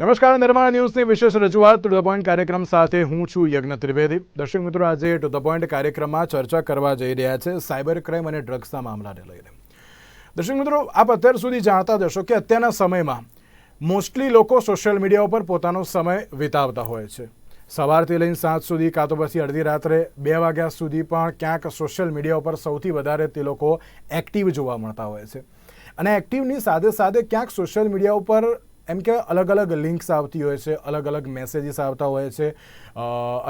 નમસ્કાર, નિર્માણ ન્યૂઝની વિશેષ રજૂઆત ટુ ધ પોઈન્ટ કાર્યક્રમ સાથે હું છું યજ્ઞ ત્રિવેદી. દર્શક મિત્રો, આજે ટુ ધ પોઈન્ટ કાર્યક્રમમાં ચર્ચા કરવા જઈ રહ્યા છે સાયબર ક્રાઇમ અને ડ્રગ્સના મામલાને લઈને. દર્શક મિત્રો, આપ અત્યાર સુધી જાણતા જશો કે અત્યારના સમયમાં મોસ્ટલી લોકો સોશિયલ મીડિયા ઉપર પોતાનો સમય વિતાવતા હોય છે. સવારથી લઈને સાંજ સુધી કાં તો પછી અડધી રાત્રે બે વાગ્યા સુધી પણ ક્યાંક સોશિયલ મીડિયા ઉપર સૌથી વધારે તે લોકો એક્ટિવ જોવા મળતા હોય છે. અને એક્ટિવની સાથે સાથે ક્યાંક સોશિયલ મીડિયા ઉપર એમ કે અલગ અલગ લિંક્સ આવતી હોય છે અલગ અલગ મેસેજીસ આવતા હોય છે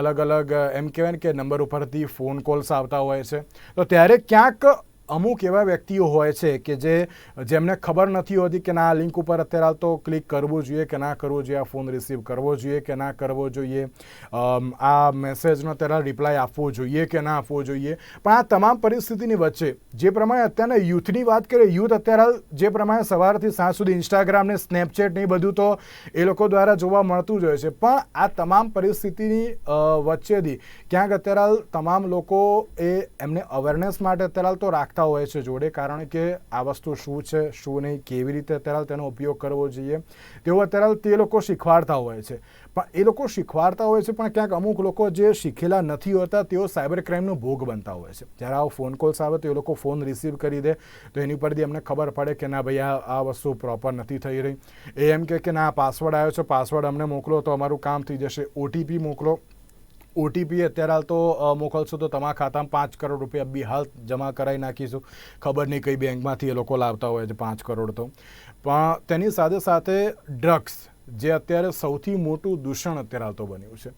અલગ અલગ એમ કહેવાય ને કે નંબર ઉપરથી ફોન કોલ્સ આવતા હોય છે. તો ત્યારે ક્યાંક અમુક એવા વ્યક્તિઓ હોય છે કે જે જેમને ખબર નથી હોતી કે ના, આ લિંક ઉપર અત્યારે તો ક્લિક કરવું જોઈએ કે ના કરવું જોઈએ, આ ફોન રિસીવ કરવો જોઈએ કે ના કરવો જોઈએ આ મેસેજનો અત્યારે રિપ્લાય આપવો જોઈએ કે ના આપવો જોઈએ. પણ આ તમામ પરિસ્થિતિની વચ્ચે, જે પ્રમાણે અત્યારના યુથની વાત કરીએ, યુથ અત્યારે જે પ્રમાણે સવારથી સાંજ સુધી ઇન્સ્ટાગ્રામ ને સ્નેપચેટ ને બધું તો એ લોકો દ્વારા જોવા મળતું જ હોય છે. પણ આ તમામ પરિસ્થિતિની વચ્ચેથી ક્યાંક અત્યારે હાલ તમામ લોકો એ એમને અવેરનેસ માટે અત્યારે હાલ તો રાખતા હોય છે જોડે, કારણ કે આ વસ્તુ શું છે, શું નહીં, કેવી રીતે અત્યારે હાલ તેનો ઉપયોગ કરવો જોઈએ, તેઓ અત્યારે હાલ તે લોકો શીખવાડતા હોય છે. પણ એ લોકો શીખવાડતા હોય છે, પણ ક્યાંક અમુક લોકો જે શીખેલા નથી હોતા, તેઓ સાયબર ક્રાઇમનો ભોગ બનતા હોય છે. જ્યારે આવો ફોન કોલ્સ આવે, તો એ લોકો ફોન રિસીવ કરી દે, તો એની પરથી એમને ખબર પડે કે ના ભાઈ, આ આ વસ્તુ પ્રોપર નથી થઈ રહી. એ એમ કે કે ના પાસવર્ડ આવ્યો છે પાસવર્ડ અમને મોકલો, તો અમારું કામ થઈ જશે. ઓટીપી મોકલો. ઓટીપી અત્યારે હાલ તો મોકલશું તો તમારા ખાતામાં પાંચ કરોડ રૂપિયા બી હાલ જમા કરાવી નાખીશું. ખબર નહીં કઈ બેંકમાંથી એ લોકો લાવતા હોય છે પાંચ કરોડ તો. પણ તેની સાથે સાથે ડ્રગ્સ, જે અત્યારે સૌથી મોટું દૂષણ અત્યારે હાલ તો બન્યું છે.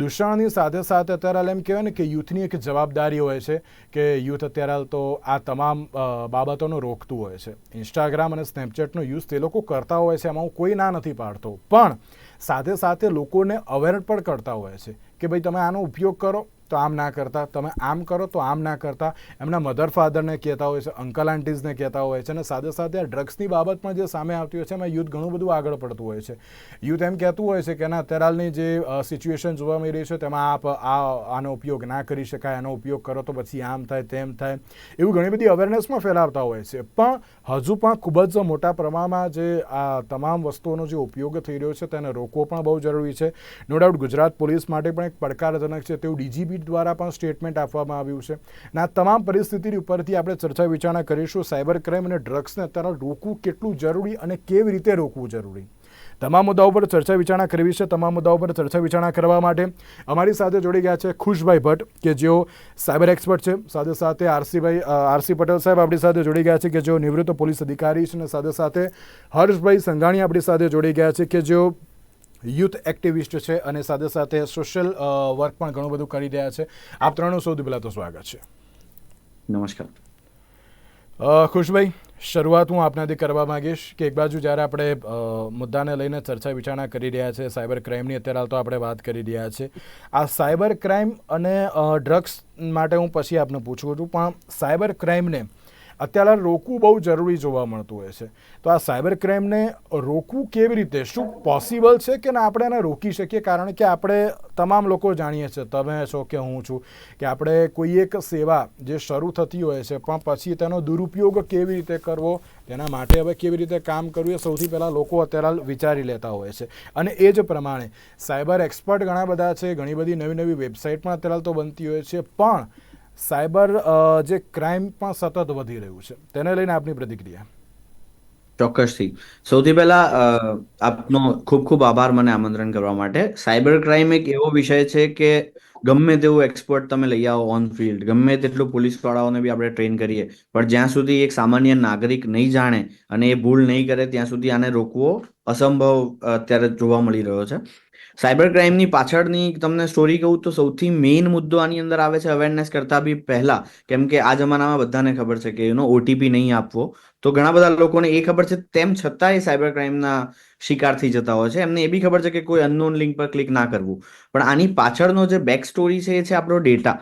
દૂષણની સાથે સાથે અત્યારે હાલ એમ કહેવાય ને કે યુથની એક જવાબદારી હોય છે કે યુથ અત્યારે હાલ તો આ તમામ બાબતોનો રોકતું હોય છે. ઇન્સ્ટાગ્રામ અને સ્નેપચેટનો યુઝ તે લોકો કરતા હોય છે, એમાં હું કોઈ ના નથી પાડતો. પણ સાથે સાથે લોકોને અવેર પણ કરતા હોય છે કે ભાઈ તમે આનો ઉપયોગ કરો. તો આમ ના કરતા. તમે આમ કરો તો આમ ના કરતા. એમના મધર ફાધરને કહેતા હોય છે અંકલ આંટીઝને કહેતા હોય છે અને સાથે સાથે આ ડ્રગ્સની બાબત પણ જે સામે આવતી હોય છે, એમાં યુથ ઘણું બધું આગળ પડતું હોય છે. યુથ એમ કહેતું હોય છે કે ના, અત્યારની જે સિચ્યુએશન જોવા મળી રહી છે, તેમાં આપ આ, આનો ઉપયોગ ના કરી શકાય, આનો ઉપયોગ કરો તો પછી આમ થાય, તેમ થાય. એવું ઘણી બધી અવેરનેસમાં ફેલાવતા હોય છે. પણ હજુ પણ ખૂબ જ મોટા પ્રમાણમાં જે આ તમામ વસ્તુઓનો જે ઉપયોગ થઈ રહ્યો છે, તેને રોકવો પણ બહુ જરૂરી છે. નો ડાઉટ ગુજરાત પોલીસ માટે પણ એક પડકારજનક છે. તેવું ડીજીપી દ્વારા પણ સ્ટેટમેન્ટ આપવામાં આવ્યું છે. અને આ તમામ પરિસ્થિતિ ઉપરથી આપણે ચર્ચા વિચારણા કરીશું. સાયબર ક્રાઇમ અને ડ્રગ્સને અત્યારે રોકવું કેટલું જરૂરી અને કેવી રીતે રોકવું જરૂરી? તમામ મુદ્દાઓ પર ચર્ચા વિચારણા કરવી છે. તમામ મુદ્દાઓ પર ચર્ચા વિચારણા કરવા માટે અમારી સાથે જોડી ગયા છે ખુશભાઈ ભટ્ટ, કે જેઓ સાયબર એક્સપર્ટ છે. સાથે સાથે આરસીભાઈ આરસી પટેલ સાહેબ આપણી સાથે જોડી ગયા છે, કે જેઓ નિવૃત્ત પોલીસ અધિકારી છે. અને સાથે સાથે હર્ષભાઈ સંઘાણી આપણી સાથે જોડી ગયા છે, કે જેઓ યુથ એક્ટિવિસ્ટ છે અને સાથે સાથે સોશિયલ વર્ક પણ ઘણું બધું કરી રહ્યા છે. આપ ત્રણનું સૌથી પહેલાં તો સ્વાગત છે. નમસ્કાર. ખુશભાઈ શરૂઆત હું આપનાથી કરવા માગીશ કે એક બાજુ જ્યારે આપણે મુદ્દાને લઈને ચર્ચા વિચારણા કરી રહ્યા છે સાયબર ક્રાઇમની અત્યારે હાલ તો આપણે વાત કરી રહ્યા છે. આ સાયબર ક્રાઇમ અને ડ્રગ્સ માટે હું પછી આપને પૂછું છું પણ સાયબર ક્રાઇમને અત્યારે રોકવું બહુ જરૂરી જોવા મળતું હોય છે. તો આ સાયબર ક્રાઇમને રોકવું કેવી રીતે? શું પોસિબલ છે કે ના આપણે એને રોકી શકીએ? કારણ કે આપણે તમામ લોકો જાણીએ છીએ, તમે છો કે હું છું, કે આપણે કોઈ એક સેવા જે શરૂ થતી હોય છે, પણ પછી તેનો દુરુપયોગ કેવી રીતે કરવો? તેના માટે હવે કેવી રીતે કામ કરવું? એ સૌથી પહેલાં લોકો અત્યારે વિચારી લેતા હોય છે. અને એ જ પ્રમાણે સાયબર એક્સપર્ટ ઘણા બધા છે, ઘણી બધી નવી નવી વેબસાઇટ પણ અત્યારે તો બનતી હોય છે, પણ સાયબર જે ક્રાઇમ પણ સતત વધી રહ્યું છે. તેને લઈને આપની પ્રતિક્રિયા? ચોક્કસથી. સૌથી પહેલા આપનો ખૂબ ખૂબ આભાર મને આમંત્રણ કરવા માટે. સાયબર ક્રાઇમ એક એવો વિષય છે કે ગમે તેવું એક્સપર્ટ તમે લઈ આવો ઓન ફિલ્ડ, ગમે તેટલું પોલીસ વાળાઓને બી આપણે ટ્રેન કરીએ, પણ જ્યાં સુધી એક સામાન્ય નાગરિક નહીં જાણે અને એ ભૂલ નહીં કરે, ત્યાં સુધી આને રોકવો અસંભવ અત્યારે જોવા મળી રહ્યો છે. સાયબર ક્રાઇમની પાછળની તમને સ્ટોરી કહું તો સૌથી મેઇન મુદ્દો આની અંદર આવે છે અવેરનેસ કરતા બી પહેલા. કેમ કે આ જમાનામાં બધાને ખબર છે કે એનો ઓટીપી નહીં આપવો. તો ઘણા બધા લોકોને એ ખબર છે, તેમ છતાં એ સાયબર ક્રાઇમના શિકાર થઈ જતા હોય છે. એમને એ બી ખબર છે કે કોઈ અનનોન લિંક પર ક્લિક ના કરવું. પણ આની પાછળનો જે બેક સ્ટોરી છે, એ છે આપણો ડેટા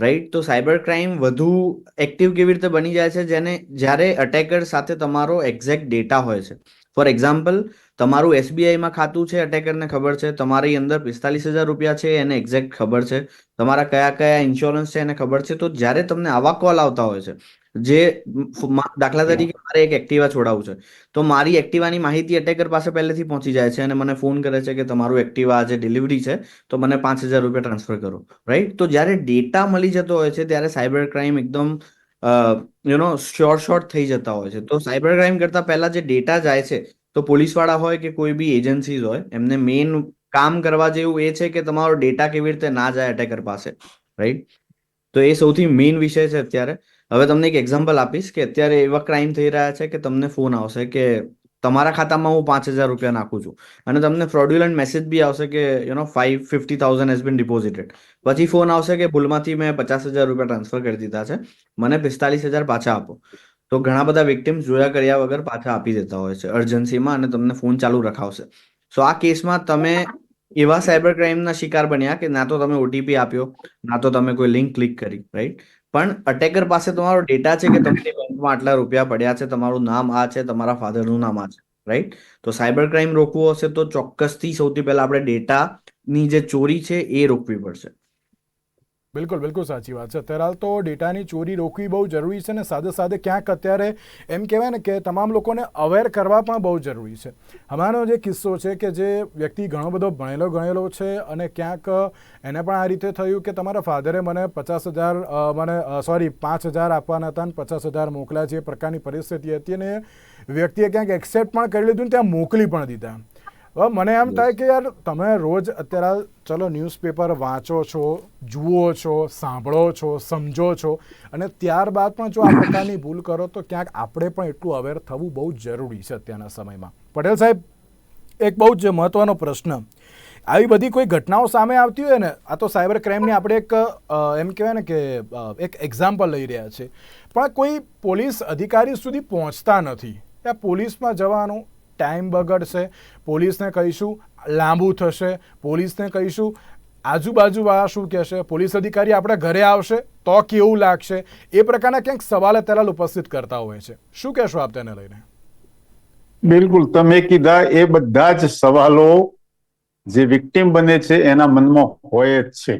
રાઈટ તો સાયબર ક્રાઇમ વધુ એક્ટિવ કેવી રીતે બની જાય છે? જેને, જ્યારે અટેકર સાથે તમારો એક્ઝેક્ટ ડેટા હોય છે. ફોર એક્ઝામ્પલ, તમારું એસબીઆઈમાં ખાતું છે, અટેકરને ખબર છે, તમારી અંદર પિસ્તાલીસ હજાર રૂપિયા છે, એને એક્ઝેક્ટ ખબર છે, તમારા કયા કયા ઇન્સ્યોરન્સ છે, એને ખબર છે, તો જ્યારે તમને આવા કોલ આવતા હોય છે, જે દાખલા તરીકે મારે એક એક્ટિવા છોડાવું છે, તો મારી એક્ટિવાની માહિતી અટેકર પાસે પહેલેથી પહોંચી જાય છે, અને મને ફોન કરે છે કે તમારું એક્ટિવા આજે ડિલિવરી છે, તો મને પાંચ હજાર રૂપિયા ટ્રાન્સફર કરો રાઈટ તો જ્યારે ડેટા મળી જતો હોય છે, ત્યારે સાયબર ક્રાઇમ એકદમ યુ નો શ્યોર શોર્ટ થઈ જતા હોય છે. તો સાયબર ક્રાઇમ કરતા પહેલા જે ડેટા જાય છે, તો પોલીસવાળા હોય કે કોઈ બી એજન્સીઝ હોય, એમને મેઇન કામ કરવા જેવું એ છે કે તમારો ડેટા કેવી રીતે ના જાય અટેકર પાસે રાઈટ તો એ સૌથી મેઇન વિષય છે અત્યારે. હવે તમને એક એક્ઝામ્પલ આપીશ કે અત્યારે એવા ક્રાઇમ થઈ રહ્યા છે કે તમને ફોન આવશે કે તમારા ખાતામાં હું પાંચ હજાર રૂપિયા નાખું છું. અને તમને ફ્રોડ્યુલન્ટ મેસેજ બી આવશે કે you know five fifty thousand has been deposited પછી ફોન આવશે કે, ભૂલમાંથી મેં પચાસ હજાર રૂપિયા ટ્રાન્સફર કરી દીધા છે. મને પિસ્તાલીસ હજાર પાછા આપો. તો ઘણા બધા વિક્ટિમ્સ જોયા કર્યા વગર પાછા આપી દેતા હોય છે અર્જન્સીમાં અને તમને ફોન ચાલુ રખાવશે. સો આ કેસમાં તમે એવા સાયબર ક્રાઇમના શિકાર બન્યા કે ના તો તમે ઓટીપી આપ્યો, ના તો તમે કોઈ લિંક ક્લિક કરી રાઈટ પણ અટેકર પાસે તમારો ડેટા છે કે તમારી બેંકમાં આટલા રૂપિયા પડ્યા છે, તમારું નામ આ છે, તમારા ફાધરનું નામ આ છે રાઈટ તો સાયબર ક્રાઇમ રોકવું હશે તો ચોક્કસથી સૌથી પહેલા આપણે ડેટાની જે ચોરી છે એ રોકવી પડશે. બિલકુલ બિલકુલ સાચી વાત છે. અત્યારે હાલ તો ડેટાની ચોરી રોકવી બહુ જરૂરી છે અને સાથે સાથે ક્યાંક અત્યારે એમ કહેવાય ને કે તમામ લોકોને અવેર કરવા પણ બહુ જરૂરી છે. હમણાંનો જે કિસ્સો છે કે જે વ્યક્તિ ઘણો બધો ભણેલો ગણેલો છે અને ક્યાંક એને પણ આ રીતે થયું કે તમારા ફાધરે મને પચાસ હજાર મને સોરી પાંચ હજાર આપવાના હતા અને પચાસ હજાર મોકલ્યા છે, એ પ્રકારની પરિસ્થિતિ હતી અને વ્યક્તિએ ક્યાંક એક્સેપ્ટ પણ કરી લીધું ને ત્યાં મોકલી પણ દીધા. હવે મને એમ થાય કે યાર તમે રોજ અત્યારે ચલો ન્યૂઝપેપર વાંચો છો જુઓ છો સાંભળો છો સમજો છો અને ત્યારબાદ પણ જો આ પ્રકારની ભૂલ કરો તો ક્યાંક આપણે પણ એટલું અવેર થવું બહુ જરૂરી છે અત્યારના સમયમાં. પટેલ સાહેબ એક બહુ જ મહત્વનો પ્રશ્ન. આવી બધી કોઈ ઘટનાઓ સામે આવતી હોય ને આ તો સાયબર ક્રાઇમની આપણે એક એમ કહેવાય ને કે એક એક્ઝામ્પલ લઈ રહ્યા છે. પણ કોઈ પોલીસ અધિકારી સુધી પહોંચતા નથી. ત્યાં પોલીસમાં જવાનું ટાઈમ બગડશે, પોલીસને કહીશું, લાંબુ થશે. પોલીસને કહીશું, આજુબાજુવાળા શું કહેશે? પોલીસ અધિકારી આપણા ઘરે આવશે તો કેવું લાગશે? એ પ્રકારના ક્યાંક સવાલ અત્યારે ઉપસ્થિત કરતા હોય છે. શું કહેશો આપ તેને લઈને? બિલકુલ. તમે કીધા એ બધા જ સવાલો જે વિક્ટિમ બને છે એના મનમાં હોય જ છે.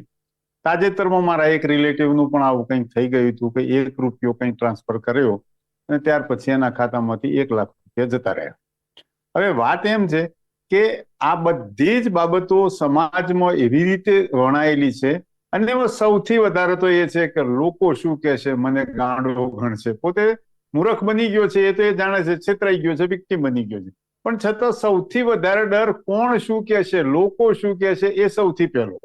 તાજેતરમાં મારા એક રિલેટિવનું પણ આવું કંઈક થઈ ગયું હતું કે એક રૂપિયો કંઈક ટ્રાન્સફર કર્યો અને ત્યાર પછી એના ખાતામાંથી એક લાખ રૂપિયા જતા રહ્યા. હવે વાત એમ છે કે આ બધી જ બાબતો સમાજમાં એવી રીતે વણાયેલી છે અને એમાં સૌથી વધારે તો એ છે કે લોકો શું કે છે, મને ગાંડો ગણશે. પોતે મૂર્ખ બની ગયો છે, એ તો એ જાણે છે, છેતરાઈ ગયો છે વિક્ટિમ બની ગયો છે. પણ છતાં સૌથી વધારે ડર કોણ શું કે છે, લોકો શું કે છે, એ સૌથી પહેલો.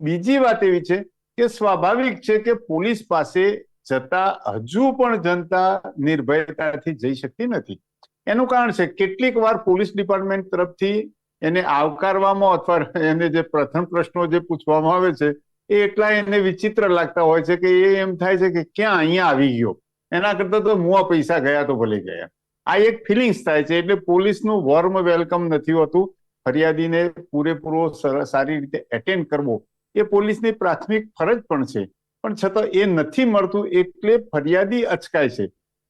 બીજી વાત એવી છે કે સ્વાભાવિક છે કે પોલીસ પાસે જતા હજુ પણ જનતા નિર્ભયતાથી જઈ શકતી નથી. એનું કારણ છે, કેટલીક વાર પોલીસ ડિપાર્ટમેન્ટ તરફથી એને આવકારવામાં અથવા એને જે પ્રથમ પ્રશ્નો જે પૂછવામાં આવે છે, એ એટલા એને વિચિત્ર લાગતા હોય છે કે એ એમ થાય છે કે ક્યાં અહીંયા આવી ગયો? એના કરતા તો મુઆ પૈસા ગયા તો ભલે ગયા. આ એક ફિલિંગ્સ થાય છે, એટલે પોલીસનું વોર્મ વેલકમ નથી હોતું. ફરિયાદીને પૂરેપૂરો સારી રીતે એટેન્ડ કરવો એ પોલીસની પ્રાથમિક ફરજ પણ છે. પણ છતાં એ નથી મળતું એટલે ફરિયાદી અચકાય છે.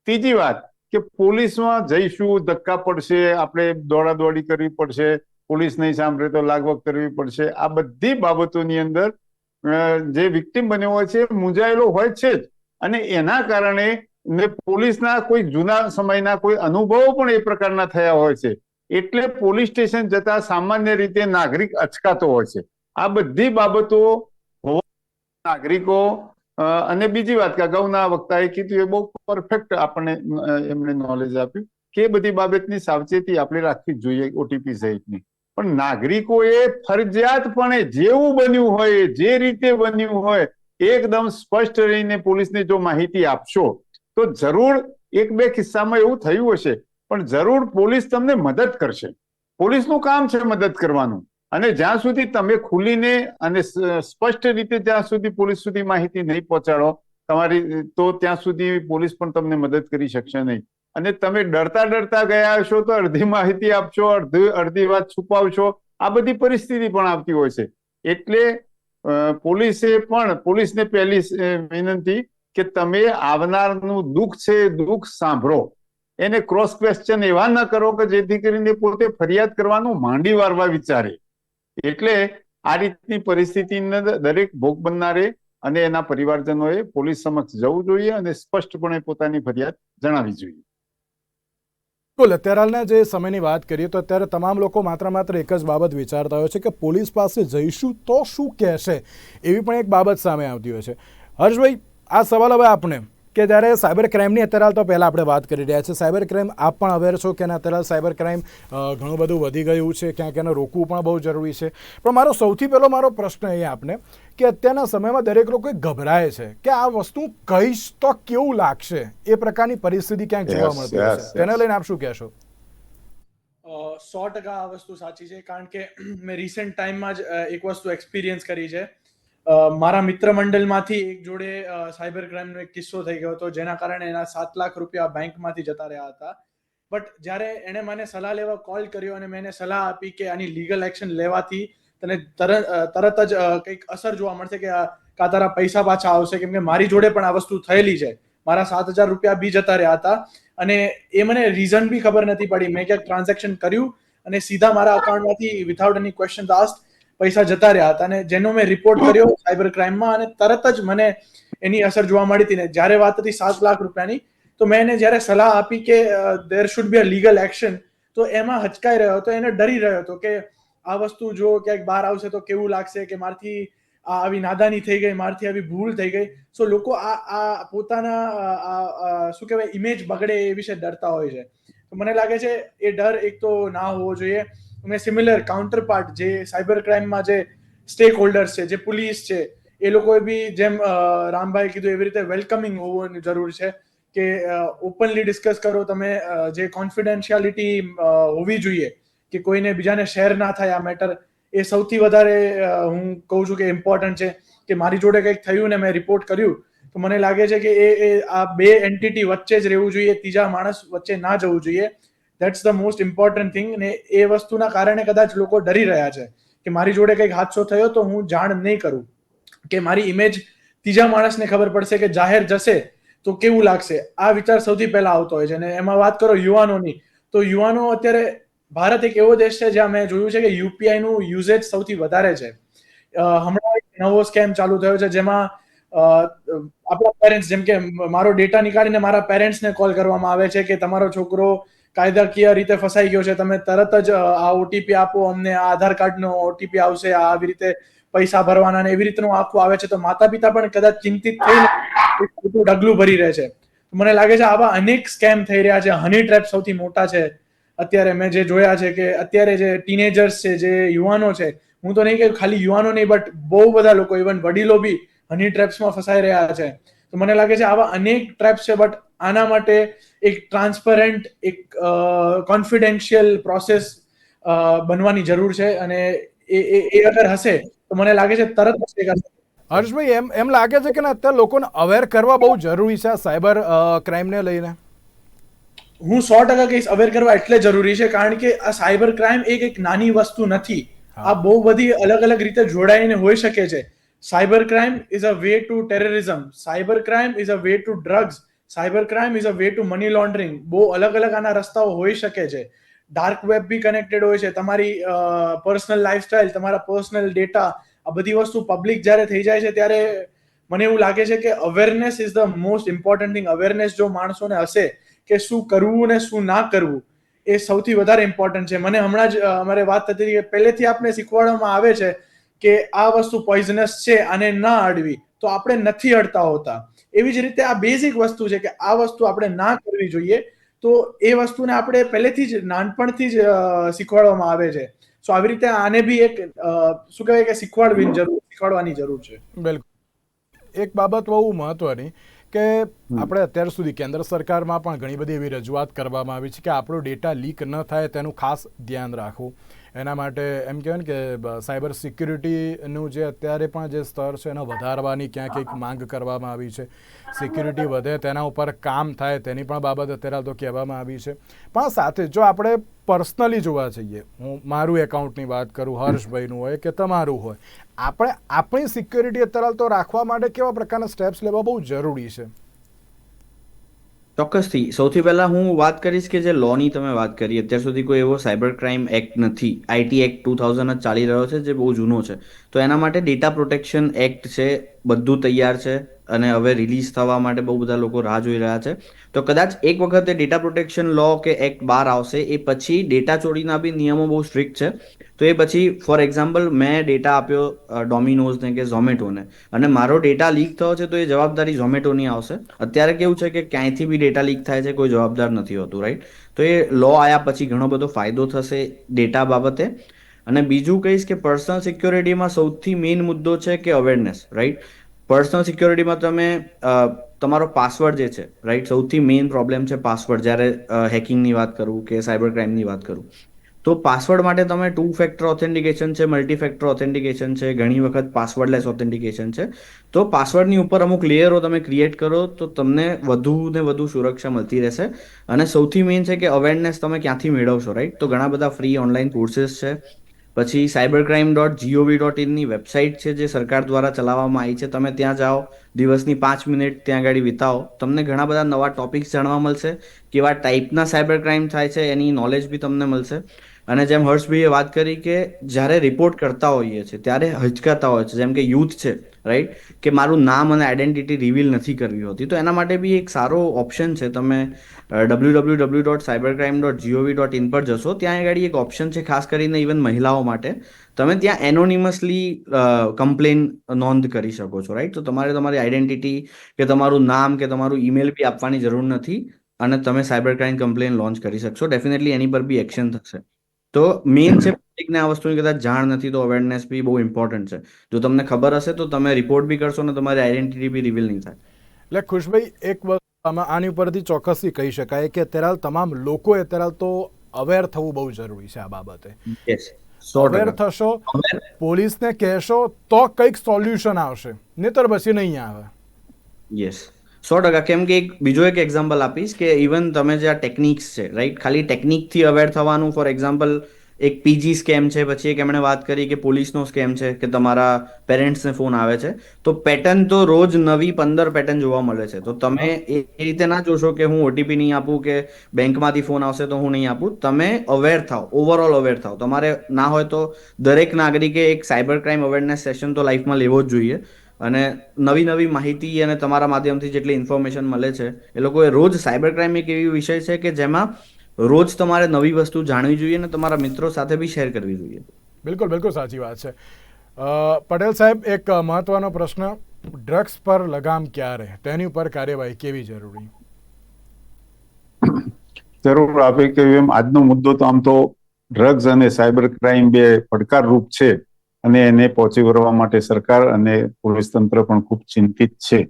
ત્રીજી વાત કે પોલીસમાં જઈશું, ધક્કા પડશે, આપણે દોડાદોડી કરવી પડશે, પોલીસ નહીં સાંભળે તો લાગવગ કરવી પડશે. આ બધી બાબતોની અંદર જે વિક્ટિમ બન્યો હોય છે મૂંઝાયેલો હોય છે જ. અને એના કારણે ને પોલીસના કોઈ જૂના સમયના કોઈ અનુભવો પણ એ પ્રકારના થયા હોય છે. એટલે પોલીસ સ્ટેશન જતા સામાન્ય રીતે નાગરિક અચકાતો હોય છે. આ બધી બાબતો નાગરિકો અને બીજી વાત કે અગાઉના વક્તાએ કીધું એ બહુ પરફેક્ટ આપણને એમણે નોલેજ આપ્યું કે બધી બાબતની સાવચેતી આપણે રાખવી જોઈએ ઓટીપી સહિતની. પણ નાગરિકોએ ફરજિયાતપણે જેવું બન્યું હોય, જે રીતે બન્યું હોય, એકદમ સ્પષ્ટ રહીને પોલીસને જો માહિતી આપશો, તો જરૂર એક બે કિસ્સામાં એવું થયું હશે. પણ જરૂર પોલીસ તમને મદદ કરશે. પોલીસનું કામ છે મદદ કરવાનું. અને જ્યાં સુધી તમે ખુલીને અને સ્પષ્ટ રીતે જ્યાં સુધી પોલીસ સુધી માહિતી નહીં પહોંચાડો, તમારી, તો ત્યાં સુધી પોલીસ પણ તમને મદદ કરી શકશે નહીં. અને તમે ડરતા ડરતા ગયા હશો તો અડધી માહિતી આપશો, અડધી અડધી વાત છુપાવશો. આ બધી પરિસ્થિતિ પણ આવતી હોય છે. એટલે પોલીસે પણ, પોલીસને પહેલી વિનંતી કે તમે આવનારનું દુઃખ છે દુઃખ સાંભળો. એને ક્રોસ ક્વેશ્ચન એવા ન કરો કે જેથી કરીને પોતે ફરિયાદ કરવાનું માંડી વારવા વિચારે. એટલે આ રીતની પરિસ્થિતિને દરેક ભોગ બનનારે અને એના પરિવારજનોએ પોલીસ સમક્ષ જવું જોઈએ અને સ્પષ્ટપણે પોતાની ફરિયાદ જણાવવી જોઈએ. બિલકુલ અત્યારે હાલના જે સમયની વાત કરીએ તો અત્યારે તમામ લોકો માત્ર માત્ર એક જ બાબત વિચારતા હોય છે કે પોલીસ પાસે જઈશું તો શું કહેશે? એવી પણ એક બાબત સામે આવતી હોય છે. હર્ષભાઈ, આ સવાલ હવે આપણે કે જ્યારે સાયબર ક્રાઇમની અત્યારે હાલ તો પહેલાં આપણે વાત કરી રહ્યા છીએ. સાયબર ક્રાઇમ આપ પણ અવેર છો કે અત્યારે સાયબર ક્રાઇમ ઘણું બધું વધી ગયું છે. ક્યાંક એને રોકવું પણ બહુ જરૂરી છે. પણ મારો સૌથી પહેલો મારો પ્રશ્ન એ આપને કે અત્યારના સમયમાં દરેક લોકો ગભરાય છે કે આ વસ્તુ કહીશ તો કેવું લાગશે? એ પ્રકારની પરિસ્થિતિ ક્યાંક જોવા મળતી છે તેને લઈને આપ શું કહેશો? સો ટકા આ વસ્તુ સાચી છે. કારણ કે મેં રિસેન્ટ ટાઈમમાં જ એક વસ્તુ એક્સપિરિયન્સ કરી છે. મારા મિત્ર મંડળમાંથી એક જોડે સાયબર ક્રાઇમનો એક કિસ્સો થઈ ગયો હતો, જેના કારણે એના સાત લાખ રૂપિયા બેંકમાંથી જતા રહ્યા હતા. બટ જ્યારે એણે મને સલાહ લેવા કોલ કર્યો અને મેં એને સલાહ આપી કે આની લીગલ એક્શન લેવાથી તને તરત જ કંઈક અસર જોવા મળશે કે કાં તારા પૈસા પાછા આવશે, કેમ કે મારી જોડે પણ આ વસ્તુ થયેલી છે. મારા સાત હજાર રૂપિયા બી જતા રહ્યા હતા અને એ મને રીઝન બી ખબર નથી પડી. મેં ક્યાંક ટ્રાન્ઝેક્શન કર્યું અને સીધા મારા અકાઉન્ટમાંથી વિથઆઉટ એની ક્વેશ્ચન આસ્ક પૈસા જતા રહ્યા હતા અને જેનો મેં રિપોર્ટ કર્યો સાયબર ક્રાઇમમાં અને તરત જ મને એની અસર જોવા મળી હતી ને જ્યારે વાત હતી સાત લાખ રૂપિયાની તો મેં એને જ્યારે સલાહ આપી કે there should be a legal action તો એમાં હચકાઈ રહ્યો હતો એને ડરી રહ્યો હતો કે આ વસ્તુ જો ક્યાંક બહાર આવશે તો કેવું લાગશે કે મારથી આ આવી નાદાની થઈ ગઈ મારથી આવી ભૂલ થઈ ગઈ. સો લોકો આ આ પોતાના શું કહેવાય ઇમેજ બગડે એ વિશે ડરતા હોય છે. તો મને લાગે છે એ ડર એક તો ના હોવો જોઈએ. અને સિમિલર કાઉન્ટર પાર્ટ જે સાયબર ક્રાઇમમાં જે સ્ટેક હોલ્ડર્સ છે, જે પોલીસ છે, એ લોકોએ બી જેમ રામભાઈ કીધું એવી રીતે વેલકમિંગ હોવાની જરૂર છે કે ઓપનલી ડિસ્કસ કરો તમે જે કોન્ફિડેન્શિયાલિટી હોવી જોઈએ કે કોઈને બીજાને શેર ના થાય આ મેટર એ સૌથી વધારે હું કહું છું કે ઇમ્પોર્ટન્ટ છે કે મારી જોડે કંઈક થયું ને મેં રિપોર્ટ કર્યું, તો મને લાગે છે કે એ એ આ બે એન્ટિટી વચ્ચે જ રહેવું જોઈએ, ત્રીજા માણસ વચ્ચે ના જવું જોઈએ. That's the most important thing ને એ વસ્તુના કારણે કદાચ લોકો ડરી રહ્યા છે કે મારી જોડે કંઈક હાદસો થયો તો હું જાણ નહીં કરું. કે મારી ઇમેજ ત્રીજા માણસને ખબર પડશે કે જાહેર જશે તો કેવું લાગશે? આ વિચાર સૌથી પહેલા આવતો હોય છે. અને એમાં વાત કરો યુવાનોની. તો યુવાનો અત્યારે ભારત એક એવો દેશ છે જ્યાં મેં જોયું છે કે યુપીઆઈ નું યુઝેજ સૌથી વધારે છે. હમણાં એક નવો સ્કેમ ચાલુ થયો છે જેમાં આપણા પેરેન્ટ્સ જેમ કે મારો ડેટા નીકાળીને મારા પેરેન્ટ્સને કોલ કરવામાં આવે છે કે તમારો છોકરો કાયદાકીય રીતે ફસાઈ ગયો છે. તમે તરત જ આ ઓટીપી આપો, અમને આ આધાર કાર્ડનો ઓટીપી આવશે, આ આવી રીતે પૈસા ભરવાના ને એવી રીતનું આખું આવે છે. તો માતા પિતા પણ કદાચ ચિંતિત થઈને ડગલું ભરી રહે છે. મને લાગે છે આવા અનેક સ્કેમ થઈ રહ્યા છે. હની ટ્રેપ સૌથી મોટા છે. અત્યારે મેં જે જોયા છે કે અત્યારે જે ટીનેજર્સ છે, જે યુવાનો છે, હું તો નહીં કે ખાલી યુવાનો નહીં બટ બહુ બધા લોકો ઇવન વડીલો બી હની ટ્રેપ્સમાં ફસાઈ રહ્યા છે. તો મને લાગે છે આવા અનેક ટ્રેપ્સ છે બટ આના માટે એક ટ્રાન્સપરન્ટ એક કોન્ફિડેન્શિયલ પ્રોસેસ બનવાની જરૂર છે અને એ એ અગર હશે તો મને લાગે છે તરત. હર્ષભાઈ એમ એમ લાગે છે કે ના અત્યારે લોકોને અવેર કરવા બહુ જરૂરી છે આ સાયબર ક્રાઇમને લઈને? હું સો ટકા કહીશ અવેર કરવા એટલે જરૂરી છે કારણ કે આ સાયબર ક્રાઇમ એક એક નાની વસ્તુ નથી. આ બહુ બધી અલગ અલગ રીતે જોડાઈને હોઈ શકે છે. Cyber crime is a way to terrorism cyber crime is a way to drugs cyber crime is a way to money laundering બહુ અલગ અલગ આના રસ્તાઓ હોઈ શકે છે. ડાર્ક વેબ બી કનેક્ટેડ હોય છે. તમારી પર્સનલ લાઈફસ્ટાઈલ તમારા પર્સનલ ડેટા આ બધી વસ્તુ પબ્લિક જ્યારે થઈ જાય છે ત્યારે મને એવું લાગે છે કે awareness is the most important thing awareness જો માણસોને હશે કે શું કરવું ને શું ના કરવું, એ સૌથી વધારે ઇમ્પોર્ટન્ટ છે. મને હમણાં જ અમારે વાત થતી હતી કે પહેલેથી આપને શીખવાડવામાં આવે છે કે આ વસ્તુ પોઈઝનસ છે અને ના અડવી તો આપણે નથી અડતા હોતા. એવી જ રીતે આ બેઝિક વસ્તુ છે કે આ વસ્તુ આપણે ના કરવી જોઈએ તો એ વસ્તુને આપણે પહેલેથી જ નાનપણથી જ શીખવાડવામાં આવે છે. સો આવી રીતે આને બી એક અ, શું કહેવાય કે શીખવાડવી જરૂર શીખવાડવાની જરૂર છે. બિલકુલ. એક બાબત બહુ મહત્વની કે આપણે અત્યાર સુધી કેન્દ્ર સરકારમાં પણ ઘણી બધી એવી રજૂઆત કરવામાં આવી છે કે આપણો ડેટા લીક ન થાય તેનું ખાસ ધ્યાન રાખવું. એના માટે એમ કહેવાય કે સાયબર સિક્યુરિટીનું જે અત્યારે પણ જે સ્તર છે, એને વધારવાની ક્યાંક એક માંગ કરવામાં આવી છે. સિક્યુરિટી વધે, તેના ઉપર કામ થાય, તેની પણ બાબત અત્યારે તો કહેવામાં આવી છે. પણ સાથે જો આપણે પર્સનલી જોવા જઈએ, હું મારું એકાઉન્ટની વાત કરું, હર્ષભાઈનું હોય કે તમારું હોય, આપણે આપણી સિક્યોરિટી અત્યારે તો રાખવા માટે કેવા પ્રકારના સ્ટેપ્સ લેવા બહુ જરૂરી છે. ચોક્કસથી સૌથી પહેલાં હું વાત કરીશ કે જે લોની તમે વાત કરી, અત્યાર સુધી કોઈ એવો સાયબર ક્રાઇમ એક્ટ નથી. આઈટી એક્ટ ટુ થાઉઝન્ડ જ ચાલી રહ્યો છે, જે બહુ જૂનો છે. તો એના માટે ડેટા પ્રોટેક્શન એક્ટ છે, બધું તૈયાર છે. અને હવે રિલીઝ થવા માટે બહુ બધા લોકો રાહ જોઈ રહ્યા છે. તો કદાચ એક વખતે ડેટા પ્રોટેક્શન લો કે એક્ટ બહાર આવશે, એ પછી ડેટા ચોરીના બી નિયમો બહુ સ્ટ્રિક્ટ છે. તો એ પછી ફોર એક્ઝામ્પલ મેં ડેટા આપ્યો ડોમિનોઝને કે ઝોમેટોને અને મારો ડેટા લીક થયો છે તો એ જવાબદારી ઝોમેટોની આવશે. અત્યારે કેવું છે કે ક્યાંયથી બી ડેટા લીક થાય છે કોઈ જવાબદાર નથી હોતું રાઈટ તો એ લો આવ્યા પછી ઘણો બધો ફાયદો થશે ડેટા બાબતે. અને બીજું કહીશ કે પર્સનલ સિક્યોરિટીમાં સૌથી મેઇન મુદ્દો છે કે અવેરનેસ રાઈટ પર્સનલ સિક્યોરિટીમાં તમે તમારો પાસવર્ડ જે છે રાઈટ સૌથી મેઇન પ્રોબ્લેમ છે પાસવર્ડ જ્યારે હેકિંગની વાત કરું કે સાયબર ક્રાઇમની વાત કરું, તો પાસવર્ડ માટે તમે ટુ ફેક્ટર ઓથેન્ટિકેશન છે મલ્ટી ફેક્ટર ઓથેન્ટિકેશન છે, ઘણી વખત પાસવર્ડલેસ ઓથેન્ટિકેશન છે, તો પાસવર્ડની ઉપર અમુક લેયરો તમે ક્રિએટ કરો, તો તમને વધુ ને વધુ સુરક્ષા મળતી રહેશે. અને સૌથી મેઇન છે કે અવેરનેસ તમે ક્યાંથી મેળવશો રાઈટ તો ઘણા બધા ફ્રી ઓનલાઈન કોર્સિસ છે પછી cyber crime dot G O V website છે જે સરકાર દ્વારા ચલાવવામાં આવી છે. તમે ત્યાં જાઓ, દિવસની પાંચ મિનિટ ત્યાં આગળ વિતાવો. તમને ઘણા બધા નવા ટોપિક્સ જાણવા મળશે. કેવા ટાઈપના સાયબર ક્રાઇમ થાય છે એની નોલેજ બી તમને મળશે. અને જેમ હર્ષભાઈએ વાત કરી કે જ્યારે રિપોર્ટ કરતા હોઈએ છીએ, ત્યારે હચકાતા હોય છે. જેમ કે યુથ છે રાઈટ કે મારું નામ અને આઈડેન્ટિટી રિવીલ નથી કરવી હોતી. તો એના માટે બી એક સારો ઓપ્શન છે. તમે W W W dot cyber crime dot G O V પર જશો, ત્યાં આગળ એક ઓપ્શન છે ખાસ કરીને ઇવન મહિલાઓ માટે. તમે ત્યાં એનોનિમસલી કમ્પ્લેન નોંધ કરી શકો છો રાઈટ તો તમારે તમારી આઈડેન્ટિટી કે તમારું નામ કે તમારું ઈમેલ બી આપવાની જરૂર નથી અને તમે સાયબર ક્રાઇમ કમ્પ્લેન લોન્ચ કરી શકશો. ડેફિનેટલી એની પર બી એક્શન થશે. તો મેઇન છે પબ્લિકને આ વસ્તુની કદાચ જાણ નથી તો અવેરનેસ બી બહુ ઇમ્પોર્ટન્ટ છે. જો તમને ખબર હશે તો તમે રિપોર્ટ બી કરશો ને તમારી આઈડેન્ટિટી બી રિવીલ નહીં થાય. એટલે ખુશભાઈ એક આની ઉપરથી ચોક્કસથી કહી શકાય કે અત્યારે તમામ લોકોએ અત્યારે તો અવેર થવું બહુ જરૂરી છે આ બાબતે. અવેર થશો પોલીસને કહેશો તો કંઈક સોલ્યુશન આવશે. નહીતર પછી નહીં આવે. યસ સો ટકા. કેમ કે એક બીજો એક એક્ઝામ્પલ આપીશ કે ઇવન તમે જે આ ટેકનિક્સ છે રાઈટ ખાલી ટેકનિકથી અવેર થવાનું ફોર એક્ઝામ્પલ એક પીજી સ્કેમ છે, પછી એક એમણે વાત કરી કે પોલીસનો સ્કેમ છે, કે તમારા પેરેન્ટ્સને ફોન આવે છે. તો પેટર્ન તો રોજ નવી પંદર પેટર્ન જોવા મળે છે. તો તમે એ રીતે ના જોશો કે હું ઓટીપી નહીં આપું કે બેંકમાંથી ફોન આવશે તો હું નહીં આપું. તમે અવેર થાઓ ઓવરઓલ અવેર થાઓ. તમારે ના હોય તો દરેક નાગરિકે એક સાયબર ક્રાઇમ અવેરનેસ સેશન તો લાઈફમાં લેવો જ જોઈએ. અને નવી નવી માહિતી અને તમારા માધ્યમથી જેટલી ઇન્ફોર્મેશન મળે છે, એ લોકોએ રોજ સાયબર ક્રાઇમ એક એવી વિષય છે કે જેમાં રોજ તમારે નવી વસ્તુ જાણવી જોઈએ અને તમારા મિત્રો સાથે બી શેર કરવી જોઈએ. બિલકુલ બિલકુલ સાચી વાત છે. પટેલ સાહેબ એક મહત્વનો પ્રશ્ન ડ્રગ્સ પર લગામ ક્યારે તેની ઉપર કાર્યવાહી કેવી જરૂરી? જરૂર આપે કહ્યું એમ આજનો મુદ્દો તો આમ તો ડ્રગ્સ અને સાયબર ક્રાઇમ બે પડકારરૂપ છે અને એને પહોંચી વળવા માટે સરકાર અને પોલીસ તંત્ર પણ ખૂબ ચિંતિત છે.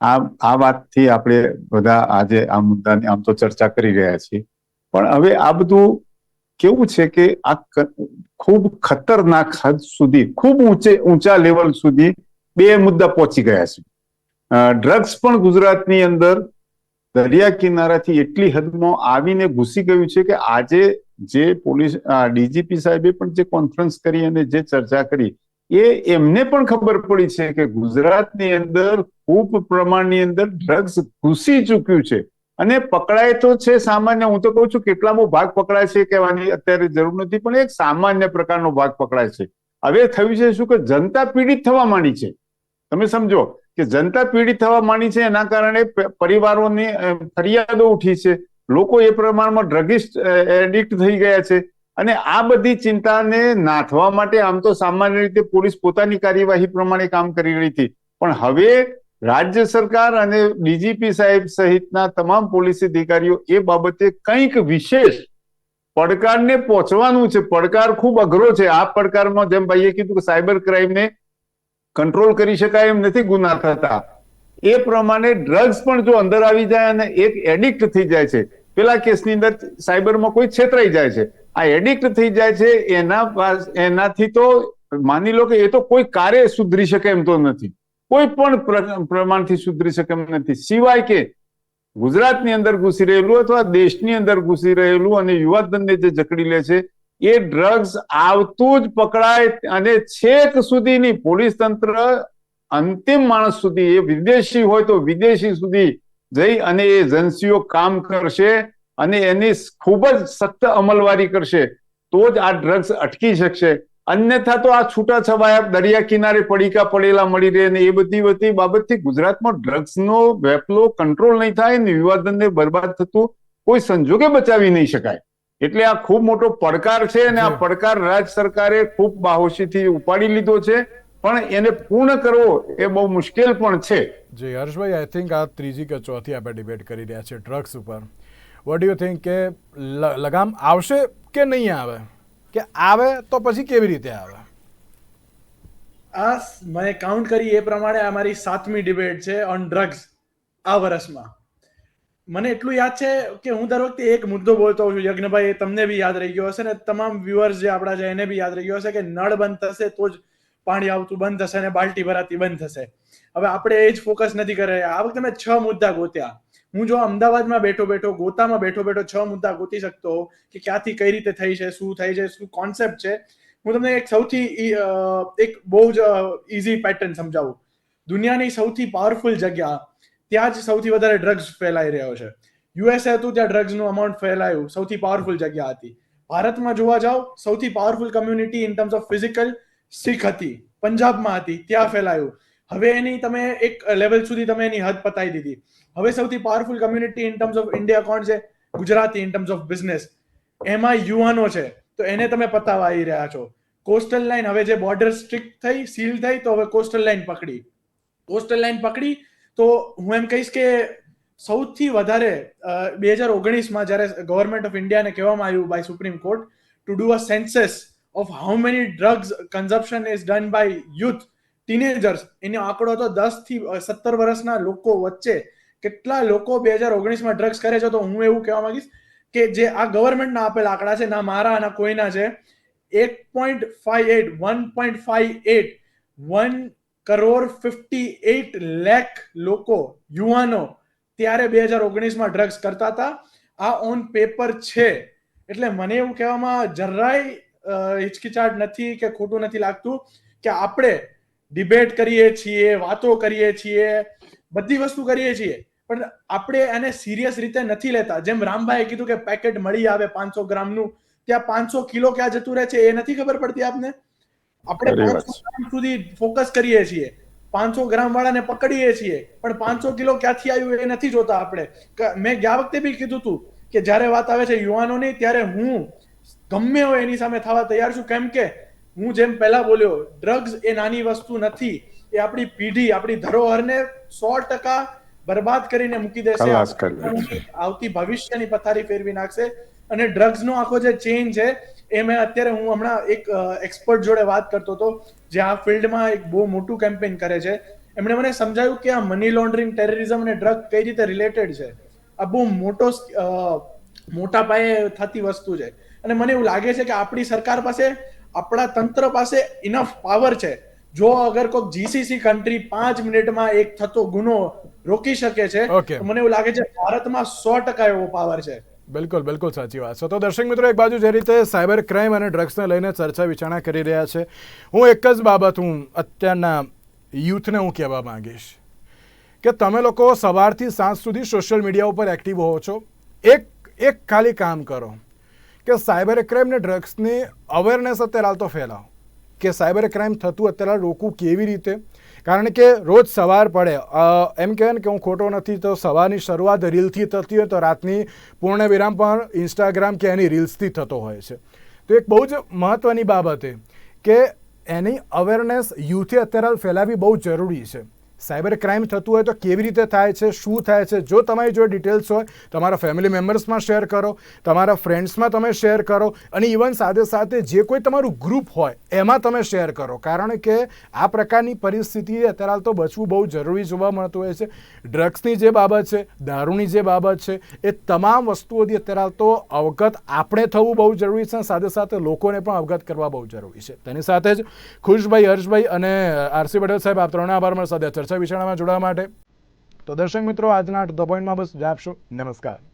આ આ વાતથી આપણે બધા આજે આ મુદ્દાની આમ તો ચર્ચા કરી રહ્યા છીએ. પણ હવે આ બધું કેવું છે કે આ ખૂબ ખતરનાક હદ સુધી, ખૂબ ઊંચે, ઊંચા લેવલ સુધી બે મુદ્દા પહોંચી ગયા છે. ડ્રગ્સ પણ ગુજરાતની અંદર દરિયા કિનારાથી એટલી હદમાં આવીને ઘૂસી ગયું છે કે આજે જે પોલીસ ડીજીપી સાહેબે પણ જે કોન્ફરન્સ કરી અને જે ચર્ચા કરી, એ એમને પણ ખબર પડી છે કે ગુજરાતની અંદર ખૂબ પ્રમાણની અંદર ડ્રગ્સ ઘૂસી ચૂક્યું છે. અને પકડાય તો છે સામાન્ય, હું તો કહું છું કેટલામો ભાગ પકડાય છે કહેવાની અત્યારે જરૂર નથી, પણ એક સામાન્ય પ્રકારનો ભાગ પકડાય છે. હવે થયું છે શું કે જનતા પીડિત થવા માંડી છે. તમે સમજો કે જનતા પીડિત થવા માંડી છે, એના કારણે પરિવારોની ફરિયાદો ઉઠી છે. લોકો એ પ્રમાણમાં ડ્રગિસ્ટ એડિક્ટ થઈ ગયા છે. અને આ બધી ચિંતાને નાથવા માટે આમ તો સામાન્ય રીતે પોલીસ પોતાની કાર્યવાહી પ્રમાણે કામ કરી રહી હતી. પણ હવે રાજ્ય સરકાર અને ડીજીપી સાહેબ સહિતના તમામ પોલીસ અધિકારીઓ એ બાબતે કંઈક વિશેષ પડકારને પહોંચવાનું છે. પડકાર ખૂબ અઘરો છે. આ પડકારમાં જેમ ભાઈએ કીધું કે સાયબર ક્રાઇમને કંટ્રોલ કરી શકાય એમ નથી ગુના થતા. એ પ્રમાણે ડ્રગ્સ પણ જો અંદર આવી જાય અને એક એડિક્ટ થઈ જાય છે. પેલા કેસની અંદર સાયબરમાં કોઈ છેતરાઈ જાય છે. આ એડિક્ટ થઈ જાય છે એના એનાથી તો માની લો કે એ તો કોઈ કાર્ય સુધરી શકે એમ તો નથી. કોઈ પણ પ્ર- પ્રમાણથી સુધરી શકે એમ નથી. સિવાય કે ગુજરાતની અંદર ઘૂસી રહેલું અથવા દેશની અંદર ઘૂસી રહેલું અને યુવાધનને જે જકડી લે છે, એ ડ્રગ્સ આવતું જ પકડાય અને છેક સુધીની પોલીસ તંત્ર અંતિમ માણસ સુધી, એ વિદેશી હોય તો વિદેશી સુધી જઈ અને એ એજન્સીઓ કામ કરશે અને એની ખૂબ જ સખ્ત અમલવારી કરશે, તો જ આ ડ્રગ્સ અટકી શકશે. અન્યથા તો આ છૂટા છવાયા દરિયા કિનારે પડીકા પડેલા મળી રહે ને એ બધી બધી બાબતથી ગુજરાતમાં ડ્રગ્સનો વેપલો કંટ્રોલ નહીં થાય ને વિવાદનને બરબાદ થતું કોઈ સંજોગે બચાવી નહીં શકાય. એટલે આ ખૂબ મોટો પડકાર છે અને આ પડકાર રાજ્ય સરકારે ખૂબ બાહોશીથી ઉપાડી લીધો છે. પણ એને પૂર્ણ કરવો એ બહુ મુશ્કેલ પણ છે. જે હર્ષભાઈ આઈ થિંક આ ત્રીજી કે ચોથી આપણે ડિબેટ કરી રહ્યા છે ડ્રગ્સ ઉપર. વોટ યુ થિંક કે લગામ આવશે કે નહીં આવે? કે આવે તો પછી કેવી રીતે આવે? આ મેં કાઉન્ટ કરી એ પ્રમાણે આ મારી સાતમી ડિબેટ છે ઓન ડ્રગ્સ આ વર્ષમાં મને એટલું યાદ છે કે હું દર વખતે એક મુદ્દો બોલતો હોઉં છું, યજ્ઞભાઈ તમને બી યાદ રહી ગયો હશે ને, તમામ વ્યુઅર્સ જે આપણા છે એને બી યાદ રહી ગયો હશે કે નળ બંધ થશે તો જ પાણી આવતું બંધ થશે અને બાલ્ટી ભરાતી બંધ થશે. હવે આપણે એ જ ફોકસ નથી કરે આ વખતે મેં છ મુદ્દા ગોત્યા. હું જો અમદાવાદમાં બેઠો બેઠો, ગોતામાં બેઠો બેઠો છ મુદ્દા ગોતી શકતો કે ક્યાંથી કઈ રીતે થઈ છે, શું થઈ છે, શું કોન્સેપ્ટ છે, હું તમને એક સૌથી એક બહુ જ ઇઝી પેટર્ન સમજાવું. દુનિયાની સૌથી પાવરફુલ જગ્યા, ત્યાં જ સૌથી વધારે ડ્રગ્સ ફેલાઈ રહ્યો છે. યુએસએ હતું ત્યાં ડ્રગ્સનું અમાઉન્ટ ફેલાયું, સૌથી પાવરફુલ જગ્યા હતી. ભારતમાં જોવા જાઓ, સૌથી powerful community in terms of physical Sikh હતી, પંજાબમાં હતી, ત્યાં ફેલાયું. હવે એની તમે એક લેવલ સુધી તમે એની હદ પતાવી દીધી. હવે સૌથી powerful community in terms of India કોણ છે? Gujarati in terms of business એમાં યુવાનો છે. તો એને તમે પતાવા આવી રહ્યા છો. કોસ્ટલ લાઈન હવે જે બોર્ડર સ્ટ્રિક્ટ થઈ સીલ થઈ, તો હવે કોસ્ટલ લાઈન પકડી. કોસ્ટલ લાઈન પકડી, તો હું એમ કહીશ કે સૌથી વધારે બે હજાર ઓગણીસમાં જ્યારે ગવર્મેન્ટ ઓફ ઇન્ડિયાને કહેવામાં આવ્યું by Supreme Court to do a census of how many drugs consumption is done by youth teenagers એનો આંકડો હતો દસથી સત્તર વર્ષના લોકો વચ્ચે કેટલા લોકો બે હજાર ઓગણીસમાં ડ્રગ્સ કરે છે તો હું એવું કહેવા માંગીશ કે જે આ ગવર્મેન્ટના આપેલા આંકડા છે, ના મારા, ના કોઈના છે, એક point five eight one point five eight one crore fifty eight લેખ લોકો, યુવાનો ત્યારે બે હજાર ઓગણીસમાં ડ્રગ્સ કરતા હતા. આ ઓન પેપર છે. એટલે મને એવું કહેવામાં જરાય હિચકિચાટ નથી કે ખોટું નથી લાગતું કે આપણે ડિબેટ કરીએ છીએ, વાતો કરીએ છીએ, બધી વસ્તુ કરીએ છીએ. પણ આપણે એને સિરિયસ રીતે નથી લેતા. જેમ રામભાઈએ કીધું કે પેકેટ મળી આવે પાંચસો ગ્રામનું ત્યાં પાંચસો કિલો ક્યાં જતું રહે છે એ નથી ખબર પડતી આપને? આપણે પાંચસો ગ્રામ સુધી ફોકસ કરીએ છીએ. પાંચસો ગ્રામ વાળાને પકડીએ છીએ. પણ પાંચસો કિલો ક્યાંથી આવ્યું એ નથી જોતા આપણે. મેં ગયા વખતે બી કીધું હતું કે જ્યારે વાત આવે છે યુવાનોની ત્યારે હું ગમે હોય એની સામે થવા તૈયાર છું. કેમ કે હું જેમ પહેલા બોલ્યો ડ્રગ્સ એ નાની વસ્તુ નથી. એ આપણી પેઢી આપણી ધરોહરને સો ટકા બરબાદ કરીને મૂકી દેશે. આવતી ભવિષ્યની પથારી ફેરવી નાખશે. અને ડ્રગ્સનો આખો જે ચેન છે એ મેં અત્યારે હું હમણાં એક એક્સપર્ટ જોડે વાત કરતો હતો જે આ ફિલ્ડમાં એક બહુ મોટું કેમ્પેન કરે છે. એમણે મને સમજાયું કે આ મની લોન્ડરિંગ ટેરરિઝમ અને ડ્રગ કઈ રીતે રિલેટેડ છે. આ બહુ મોટો મોટા પાયે થતી વસ્તુ છે. અને મને એવું લાગે છે કે આપણી સરકાર પાસે આપણા તંત્ર પાસે ઇનફ પાવર છે. જો અગર કોઈ જીસીસી કન્ટ્રી પાંચ મિનિટમાં એક થતો ગુનો રોકી શકે છે મને એવું લાગે છે ભારતમાં સો ટકા એવો પાવર છે. બિલકુલ બિલકુલ સાચી વાત. છે તો દર્શક મિત્રો એક બાજુ જે રીતે સાયબર ક્રાઇમ અને ડ્રગ્સને લઈને ચર્ચા વિચારણા કરી રહ્યા છે હું એક જ બાબત હું અત્યારના યુથને હું કહેવા માંગીશ કે તમે લોકો સવારથી સાંજ સુધી સોશિયલ મીડિયા ઉપર એક્ટિવ હો છો. એક એક ખાલી કામ કરો કે સાયબર ક્રાઇમ ને ડ્રગ્સની અવેરનેસ અત્યારે હાલ તો ફેલાવો. કે સાયબર ક્રાઇમ થતું અત્યારે રોકવું કેવી રીતે? કારણ કે રોજ સવાર પડે એમ કહેવાય ને કે હું ખોટો નથી તો સવારની શરૂઆત રીલથી થતી હોય તો રાતની પૂર્ણ વિરામ પણ ઇન્સ્ટાગ્રામ કે એની રીલ્સથી થતો હોય છે. તો એક બહુ જ મહત્ત્વની બાબત એ કે એની અવેરનેસ યુથે અત્યારે ફેલાવવી બહુ જરૂરી છે. સાયબર ક્રાઇમ થતું હોય તો કેવી રીતે થાય છે, શું થાય છે, જો તમારી જો ડિટેલ્સ હોય, તમારા ફેમિલી મેમ્બર્સમાં શેર કરો, તમારા ફ્રેન્ડ્સમાં તમે શેર કરો અને ઇવન સાથે સાથે જે કોઈ તમારું ગ્રુપ હોય, એમાં તમે શેર કરો. કારણ કે આ પ્રકારની પરિસ્થિતિ અત્યારે તો બચવું બહુ જરૂરી જોવા મળતું હોય છે. ડ્રગ્સની જે બાબત છે, દારૂની જે બાબત છે, એ તમામ વસ્તુઓથી અત્યારે તો અવગત આપણે થવું બહુ જરૂરી છે અને સાથે સાથે લોકોને પણ અવગત કરવા બહુ જરૂરી છે. તેની સાથે જ ખુશભાઈ, હર્ષભાઈ અને આરસી પટેલ સાહેબ આ ત્રણે આભાર મારા સાથે આ વિચારણામાં જોડાવા માટે. તો દર્શક મિત્રો આજના ધ પોઈન્ટમાં બસ જ નમસ્કાર.